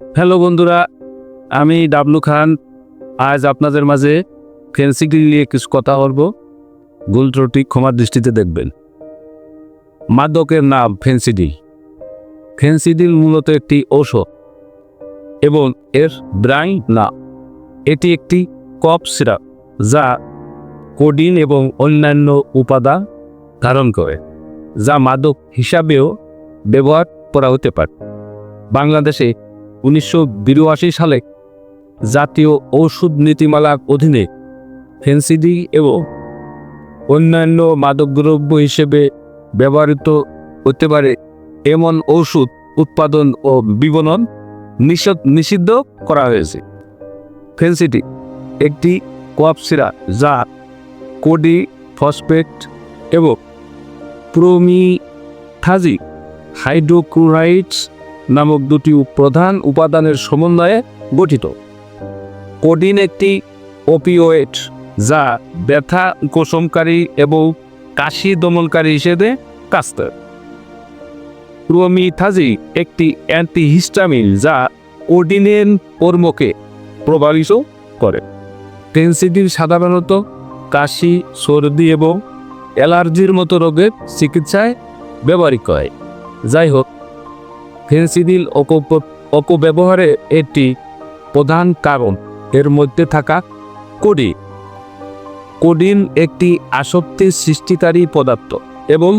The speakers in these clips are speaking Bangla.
হ্যালো বন্ধুরা, আমি ডাবলু খান। আজ আপনাদের মাঝে ফেন্সিডিল নিয়ে কিছু কথা বলব। ভুল ক্ষমার দৃষ্টিতে দেখবেন। মাদকের নাম ফেন্সিডিল ফেন্সিডিল মূলত একটি ঔষধ এবং এর ব্রাইন না, এটি একটি কফ সিরাপ যা কোডিন এবং অন্যান্য উপাদান ধারণ করে, যা মাদক হিসাবেও ব্যবহার করা হতে পারে। বাংলাদেশে উনিশশো বিরাশি সালে জাতীয় ঔষধ নীতিমালার অধীনে ফেন্সিডি এবং অন্যান্য মাদকদ্রব্য হিসেবে ব্যবহৃত হতে পারে এমন ঔষধ উৎপাদন ও বিপণন নিষিদ্ধ করা হয়েছে। ফেন্সিডি একটি কোয়াপসিরা যা কোডি ফসফেট এবং প্রোমিথাজি হাইড্রোক্লোরাইডস নামক দুটি প্রধান উপাদানের সমন্বয়ে গঠিত। কোডিন একটি ওপিওয়েড যা ব্যথা কোষমকারী এবং কাশি দমনকারী হিসেবে কাজ করে প্রোমিথাজি একটি অ্যান্টিহিস্টামিন, যা কোডিনের কর্মকে প্রভাবিত করে। টেনসিডিল সাধারণত কাশি, সর্দি এবং অ্যালার্জির মতো রোগের চিকিৎসায় ব্যবহৃত হয়। যাই হোক ফেন্সিডিল অপব্যবহারে একটি প্রধান কারণ। এর মধ্যে থাকা কোডি। কোডিন একটি আসক্তির সৃষ্টিকারী পদার্থ এবং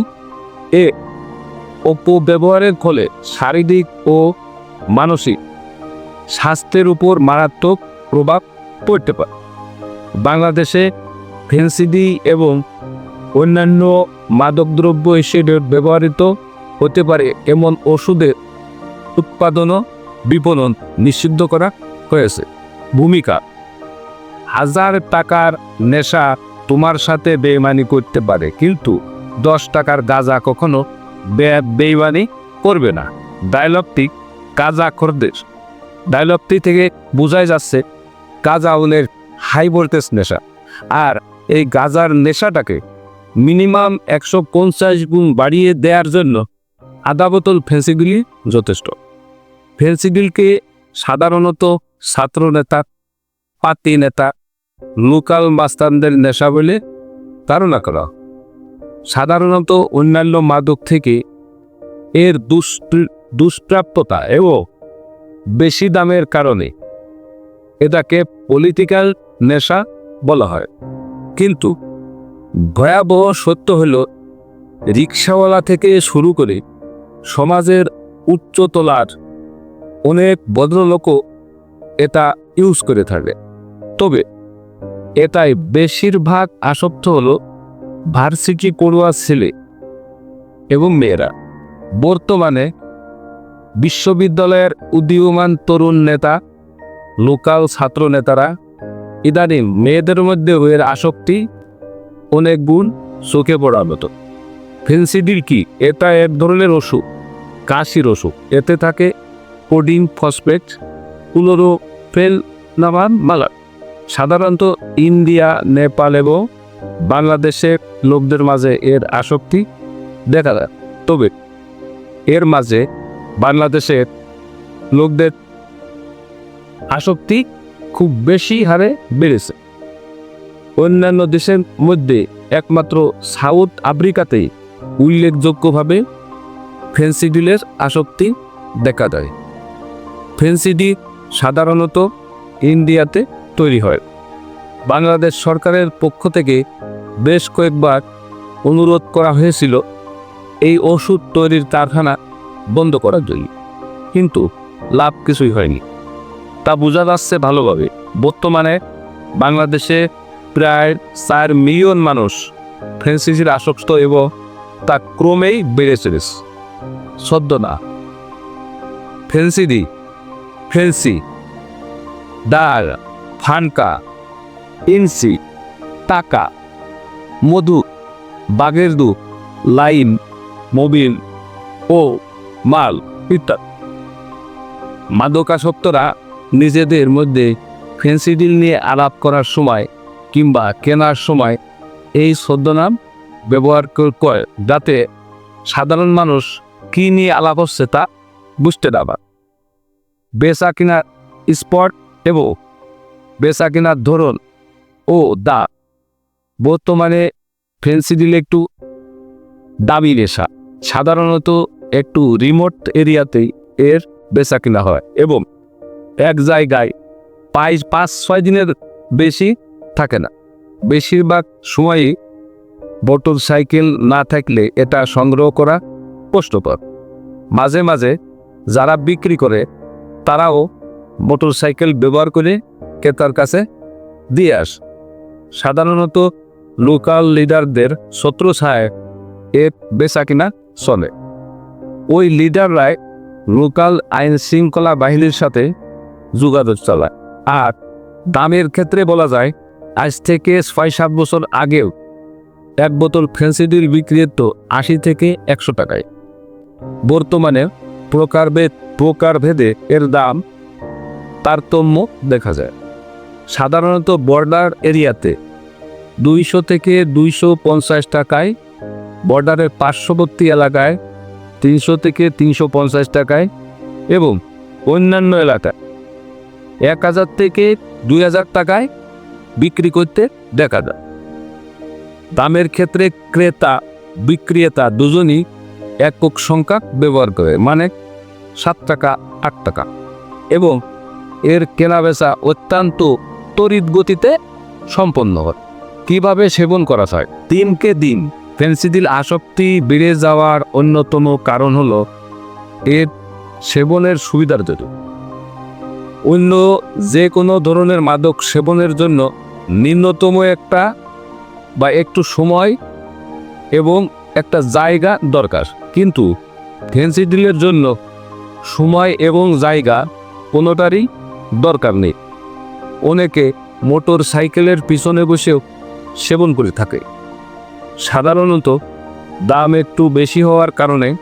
এ অপব্যবহারের ফলে শারীরিক ও মানসিক স্বাস্থ্যের উপর মারাত্মক প্রভাব পড়তে পারে। বাংলাদেশে ফেন্সিডি এবং অন্যান্য মাদকদ্রব্য হিসেবে ব্যবহৃত হতে পারে এমন ওষুধের উৎপাদন ও বিপণন নিষিদ্ধ করা হয়েছে। ভূমিকা, হাজার টাকার নেশা তোমার সাথে বেইমানি করতে পারে, কিন্তু দশ টাকার গাঁজা কখনো বেইমানি করবে না। ডায়লগটি গাঁজা খরদের। ডায়লগটি থেকে বোঝাই যাচ্ছে গাঁজা ওনের হাই ভোল্টেজ নেশা আর এই গাঁজার নেশাটাকে মিনিমাম একশো পঞ্চাশ গুণ বাড়িয়ে দেওয়ার জন্য আধা বোতল যথেষ্ট। ফেন্সিডিলকে সাধারণত ছাত্র নেতা, পাতি নেতা, লোকাল মাস্তানদের নেশা বলে ধারণা করা সাধারণত অন্যান্য মাদক থেকে এর দুষ্প্র- দুষ্প্রাপ্যতা এবং বেশি দামের কারণে এটাকে পলিটিক্যাল নেশা বলা হয়। কিন্তু ভয়াবহ সত্য হল রিক্সাওয়ালা থেকে শুরু করে সমাজের উচ্চতলার অনেক ভদ্রলোকও এটা ইউজ করে থাকে। তবে এটাই বেশিরভাগ আসক্ত হলো ভার্সিটি পড়ুয়া ছেলে এবং মেয়েরা। বর্তমানে বিশ্ববিদ্যালয়ের উদীয়মান তরুণ নেতা, লোকাল ছাত্র নেতারা, ইদানিং মেয়েদের মধ্যে এর আসক্তি অনেক গুণ চোখে পড়ার মতো। ফেন্সিডিল কি? এটা এক ধরনের ওষুধ, কাশির ওষুধ। এতে থাকে কোডিন ফসফেট ক্লোরোফেল নামান মালার সাধারণত ইন্ডিয়া, নেপাল এবং বাংলাদেশের লোকদের মাঝে এর আসক্তি দেখা যায়। তবে এর মাঝে বাংলাদেশের লোকদের আসক্তি খুব বেশি হারে বেড়েছে। অন্যান্য দেশের মধ্যে একমাত্র সাউথ আফ্রিকাতেই উল্লেখযোগ্যভাবে ফেন্সিডিলের আসক্তি দেখা যায় ফেন্সিডি সাধারণত ইন্ডিয়াতে তৈরি হয়। বাংলাদেশ সরকারের পক্ষ থেকে বেশ কয়েকবার অনুরোধ করা হয়েছিল এই ওষুধ তৈরির কারখানা বন্ধ করার জন্য। কিন্তু লাভ কিছুই হয়নি। তা বোঝা যাচ্ছে ভালোভাবে। বর্তমানে বাংলাদেশে প্রায় চার মিলিয়ন মানুষ ফ্রেন্সিসির আসক্ত এবং তা ক্রমেই বেড়ে চলেছে। সদ্য না। ফেন্সিডি ফেন্সি ডাল ফানকা, ইনসি, টাকা, মধু বাঘের দুধ লাইন মোবিল ও, মাল ইত্যাদি। মাদকাসক্তরা নিজেদের মধ্যে ফেন্সিডিল নিয়ে আলাপ করার সময় কিংবা কেনার সময় এই ছদ্মনাম ব্যবহার করে যাতে সাধারণ মানুষ কী নিয়ে আলাপ হচ্ছে তা বুঝতে না বেচা কেনার স্পট এবং বেচা কেনার ধরন ও দা। বর্তমানে ফেন্সিডিল একটু দামি নেশা। সাধারণত একটু রিমোট এরিয়াতেই এর বেচা কেনা হয় এবং এক জায়গায় পাঁচ পাঁচ, ছয় দিনের বেশি থাকে না। বেশিরভাগ সময়ই মোটর সাইকেল না থাকলে এটা সংগ্রহ করা কষ্টকর। মাঝে মাঝে যারা বিক্রি করে তারাও মোটর সাইকেল ব্যবহার করে ক্রেতার কাছে দিয়ে আস। সাধারণত লোকাল লিডারদের শত্রু ছায় এ বেচা কিনা চলে। ওই লিডাররাই লোকাল আইন শৃঙ্খলা বাহিনীর সাথে যোগাযোগ চালায়। আর দামের ক্ষেত্রে বলা যায়, আজ থেকে ছয় সাত বছর আগেও এক বোতল ফেন্সিডিল বিক্রি তো আশি থেকে একশো টাকায়। বর্তমানে প্রকারভেদ প্রকারভেদে এর দাম তারতম্য দেখা যায়। সাধারণত বর্ডার এরিয়াতে দুইশো থেকে দুইশো পঞ্চাশ টাকায়, বর্ডারের পার্শ্ববর্তী এলাকায় তিনশো থেকে তিনশো পঞ্চাশ টাকায় এবং অন্যান্য এলাকায় এক হাজার থেকে দুই হাজার টাকায় বিক্রি করতে দেখা যায়। দামের ক্ষেত্রে ক্রেতা, বিক্রেতা দুজনই একক সংখ্যা ব্যবহার করে। মানে সাত টাকা, আট টাকা। এবং এর কেনাবেচা অত্যন্ত তড়িৎ গতিতে সম্পন্ন হয়। কীভাবে সেবন করা হয় দিনকে দিন ফেন্সিডিল আসক্তি বেড়ে যাওয়ার অন্যতম কারণ হলো এর সেবনের সুবিধার জন্য। অন্য যে কোনো ধরনের মাদক সেবনের জন্য ন্যূনতম একটা বা একটু সময় এবং একটা জায়গা দরকার। কিন্তু ফেন্সিডিলের জন্য সময় এবং জায়গা কোনোটারই দরকার নেই। অনেকে মোটর সাইকেলের পিছনে বসেও সেবন করে থাকে। সাধারণত দাম একটু বেশি হওয়ার কারণে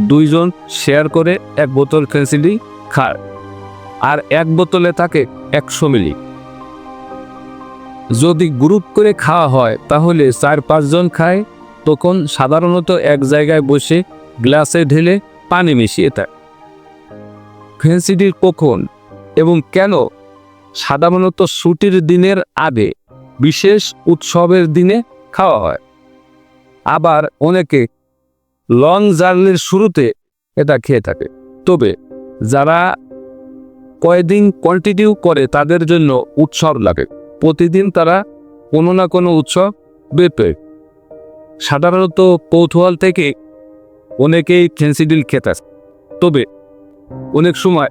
দুইজন শেয়ার করে এক বোতল ফেন্সিডি খায় আর এক বোতলে থাকে একশো মিলি। যদি গ্রুপ করে খাওয়া হয় তাহলে চার পাঁচজন খায়, তখন সাধারণত এক জায়গায় বসে গ্লাসে ঢেলে পানি মিশিয়ে দেয়। ফেন্সিডির কখন এবং কেন সাধারণত ছুটির দিনের আগে বিশেষ উৎসবের দিনে খাওয়া হয়। আবার অনেকে লং জার্নির শুরুতে এটা খেয়ে থাকে। তবে যারা কয়েকদিন কন্টিনিউ করে তাদের জন্য উৎসব লাগে। প্রতিদিন তারা কোনো না কোনো উৎসব বেপে সাধারণত কৌতূহল থেকে অনেকেই ফেন্সিডিল খেতে। তবে অনেক সময়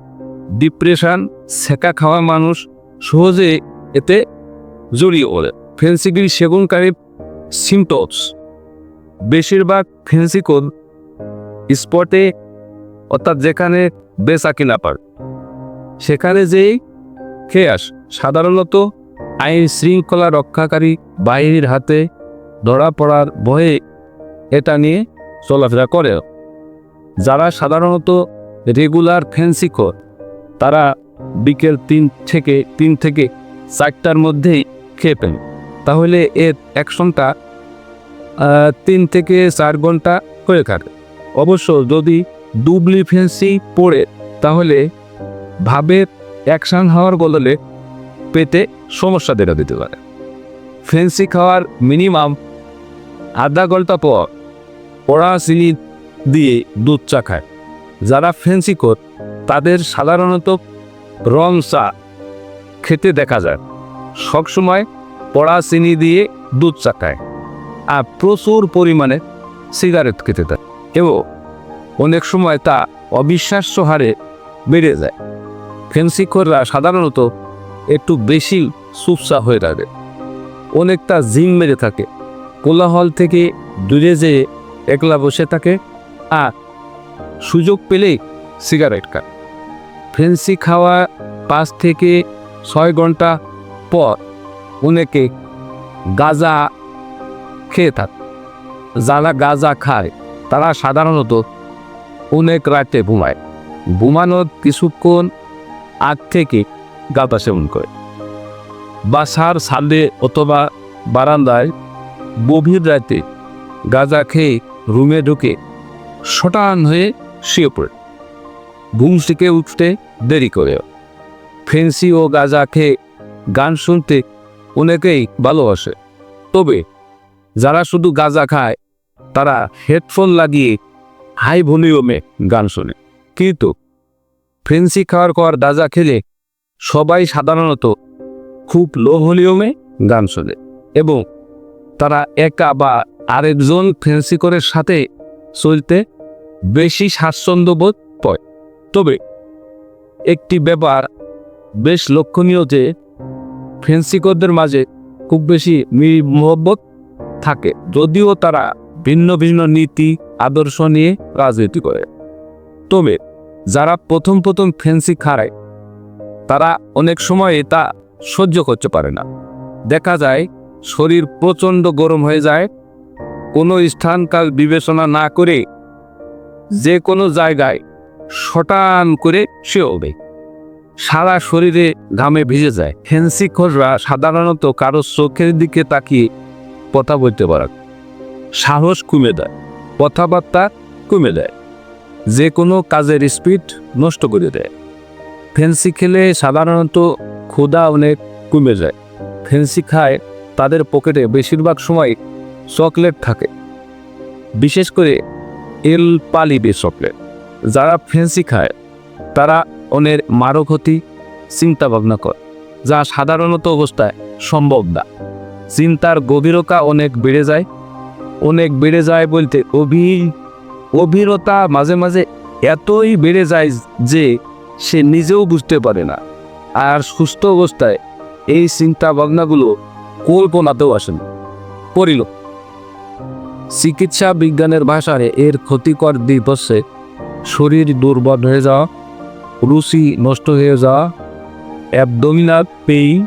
ডিপ্রেশন সেকা খাওয়া মানুষ সহজে এতে জড়িয়ে পড়ে। ফেন্সিডিল সেগুনকারী সিমটমস বেশিরভাগ ফেন্সিকল স্পটে অর্থাৎ যেখানে বেচা কিনা পার। সেখানে যেই খেয়ে আস সাধারণত আইন শৃঙ্খলা রক্ষাকারী বাহিনীর হাতে ধরা পড়ার ভয়ে এটা নিয়ে চলাফেরা করে। যারা সাধারণত রেগুলার ফেন্সিকর তারা বিকেল তিন থেকে তিন থেকে চারটার মধ্যেই খেয়ে ফেলে। তাহলে এর অ্যাকশনটা তিন থেকে চার ঘণ্টা হয়ে থাকে। অবশ্য যদি ডুবলি ফেন্সি পড়ে, তাহলে ভাবে অ্যাকশন হওয়ার বদলে পেতে সমস্যা দেখা দিতে পারে। ফেন্সি খাওয়ার মিনিমাম আধা ঘণ্টা পর পড়া চিনি দিয়ে দুধ চা খায়। যারা ফেন্সি কর তাদের সাধারণত রং চা খেতে দেখা যায়। সবসময় পড়া চিনি দিয়ে দুধ চা খায় আর প্রচুর পরিমাণে সিগারেট খেতে দেয় এবং অনেক সময় তা অবিশ্বাস্য হারে বেড়ে যায়। ফেন্সিখররা সাধারণত একটু বেশি সুপসা হয়ে থাকে। অনেকটা জিম মেরে থাকে, কোলাহল থেকে দূরে যেয়ে একলা বসে থাকে আর সুযোগ পেলেই সিগারেট খায় ফেন্সি খাওয়া পাঁচ থেকে ছয় ঘণ্টা পর অনেকে গাঁজা খেয়ে থাকে। যারা গাঁজা খায়, তারা সাধারণত অনেক রাতে ঘুমায়। ঘুমানোর কিছুক্ষণ আগ থেকে গাঁদা সেবন করে। বাসার ছাদে অথবা বারান্দায় গভীর রাতে গাঁজা খেয়ে রুমে ঢুকে শটান হয়ে শুয়ে ঘুম থেকে উঠতে দেরি করে ফেন্সি ও গাঁজা খেয়ে গান শুনতে অনেকেই ভালোবাসে। তবে যারা শুধু গাঁজা খায়, তারা হেডফোন লাগিয়ে হাই ভলিউমে গান শোনে। কিন্তু ফেন্সি খাওয়ার পর গাঁজা খেলে সবাই সাধারণত খুব লো ভলিউমে গান শোনে এবং তারা একা বা আরেকজন ফেন্সিকরের সাথে চলতে বেশি স্বাচ্ছন্দ্য বোধ পায় তবে একটি ব্যাপার বেশ লক্ষণীয় যে ফেন্সিকরদের মাঝে খুব বেশি মোহব্বত থাকে, যদিও তারা ভিন্ন ভিন্ন নীতি, আদর্শ নিয়ে রাজনীতি করে। তবে যারা প্রথম প্রথম ফেন্সি খাড়ায়, তারা অনেক সময় তা সহ্য করতে পারে না। দেখা যায়, শরীর প্রচণ্ড গরম হয়ে যায়, কোনো স্থানকাল বিবেচনা না করে যে কোনো জায়গায় শটান করে সে হবে সারা শরীরে ঘামে ভিজে যায়। ফেন্সি খোররা সাধারণত কারও চোখের দিকে তাকিয়ে কথা বলতে পারে সাহস কমে দেয়, কথাবার্তা কমে দেয়। যে কোনো কাজের স্পিড নষ্ট করে দেয়। ফেন্সি খেলে সাধারণত ক্ষুধা অনেক কমে যায়। ফেন্সি খায়, তাদের পকেটে বেশিরভাগ সময় চকলেট থাকে। বিশেষ করে এল পালিবে চকলেট যারা ফেন্সি খায়, তারা অনেক মারক্ষতি চিন্তা ভাবনা করে, যা সাধারণত অবস্থায় সম্ভব না। চিন্তার গভীরতা অনেক বেড়ে যায়, অনেক বেড়ে যায় বলতে অভি, অভিরতা মাঝে মাঝে এতই বেড়ে যায় যে সে নিজেও বুঝতে পারে না। আর সুস্থ অবস্থায় এই চিন্তা ভাবনাগুলো কল্পনাতেও আসে না। পরিল চিকিৎসা বিজ্ঞানের ভাষায় এর ক্ষতিকর দিক হচ্ছে, শরীর দুর্বল হয়ে যাওয়া, রুচি নষ্ট হয়ে যাওয়া অ্যাবডোমিনাল পেইন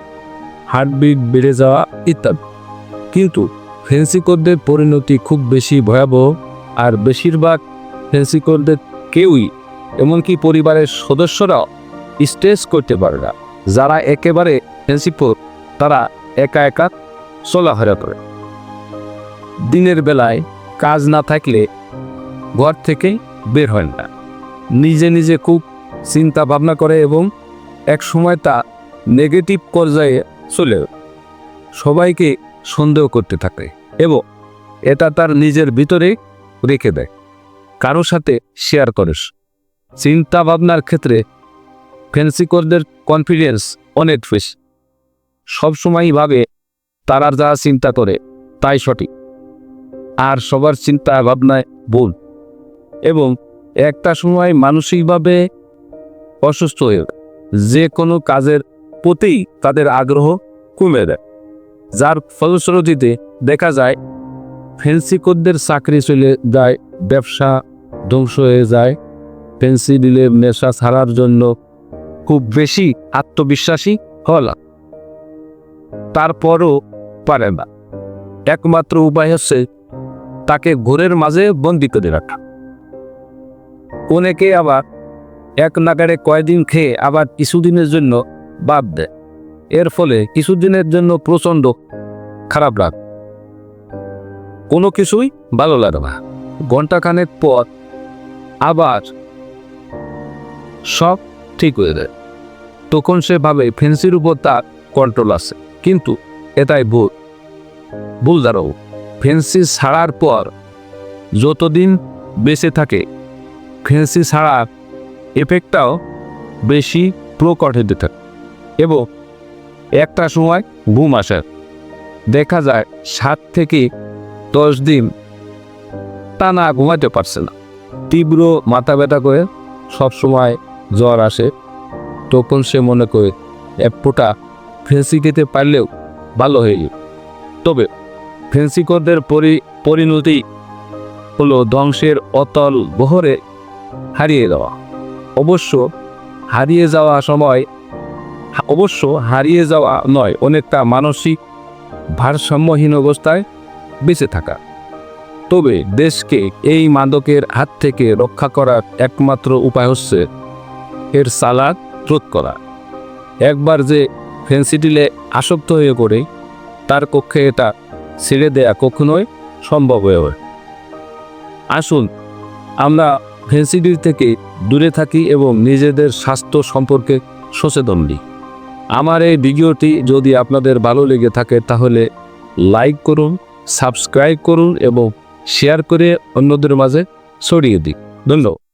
হার্টবিট বেড়ে যাওয়া ইত্যাদি। কিন্তু ফেন্সিকরদের পরিণতি খুব বেশি ভয়াবহ, আর বেশিরভাগ ফেন্সিকরদের কেউই এমনকি পরিবারের সদস্যরাও স্ট্রেস করতে পারে না। যারা একেবারে ফেন্সিকর তারা একা একা চলাফেরা করে। দিনের বেলায় কাজ না থাকলে ঘর থেকে বের হয় না। নিজে নিজে খুব চিন্তা ভাবনা করে এবং এক সময় তা নেগেটিভ পর্যায়ে চলে সবাইকে সন্দেহ করতে থাকে এবং এটা তার নিজের ভিতরে রেখে দেয়। কারোর সাথে শেয়ার করে। চিন্তা ভাবনার ক্ষেত্রে ফেন্সিকরদের কনফিডেন্স অনেক বেশি। সবসময়ই ভাবে তারা যা চিন্তা করে তাই সঠিক। আর সবার চিন্তা ভাবনায় ভুল। এবং একটা সময় মানসিকভাবে অসুস্থ হয়ে। যে কোনো কাজের প্রতি তাদের আগ্রহ কমে দেয় যার ফলশ্রুতিতে দেখা যায় ফেন্সিকরদের চাকরি চলে যায়, ব্যবসা ধ্বংস হয়ে যায়। ফেন্সি দিলে নেশা ছাড়ার জন্য খুব বেশি আত্মবিশ্বাসী হল তারপরও পারে না। একমাত্র উপায় হচ্ছে তাকে ঘোরের মাঝে বন্দি করে রাখা। অনেকে আবার এক নাগারে কয়দিন খেয়ে আবার কিছুদিনের জন্য বাদ দেয় এর ফলে কিছুদিনের জন্য প্রচণ্ড খারাপ রাগ। কোনো কিছুই ভালো লাগে না। ঘন্টাখানেক পর আবার সব ঠিক হয়ে যায়। তখন সে ভাবে ফেন্সির উপর তার কন্ট্রোল আছে। কিন্তু এটাই ভুল। ভুল দাঁড়াও ফেন্সি ছাড়ার পর যতদিন বেঁচে থাকে ফেন্সি ছাড়ার এফেক্টটাও বেশি প্রকট হতে থাকে এবং একটা সময় ঘুম আসে। দেখা যায় সাত থেকে দশ দিন টানা ঘুমাতে পারছে না। তীব্র মাথা ব্যথা করে সবসময় জ্বর আসে। তখন সে মনে করে এক ফোঁটা ফেন্সি খেতে পারলেও ভালো হয়ে। তবে ফেন্সিকরদের পরি, পরিণতি হলো ধ্বংসের অতল বহরে হারিয়ে যাওয়া অবশ্য হারিয়ে যাওয়া সময় অবশ্য হারিয়ে যাওয়া নয়, অনেকটা মানসিক ভারসাম্যহীন অবস্থায় বেঁচে থাকা। তবে দেশকে এই মাদকের হাত থেকে রক্ষা করার একমাত্র উপায় হচ্ছে এর সালাদ রোধ করা। একবার যে ফেন্সিডিলে আসক্ত হয়ে পড়ে, তার কক্ষে এটা ছেড়ে দেয়া কখনোই সম্ভব হয়ে ওঠে। আসুন, আমরা ফেন্সিডির থেকে দূরে থাকি এবং নিজেদের স্বাস্থ্য সম্পর্কে সচেতন নিই আমার এই ভিডিওটি যদি আপনাদের ভালো লেগে থাকে, তাহলে লাইক করুন, সাবস্ক্রাইব করুন এবং শেয়ার করে অন্যদের মাঝে ছড়িয়ে দিন ধন্যবাদ।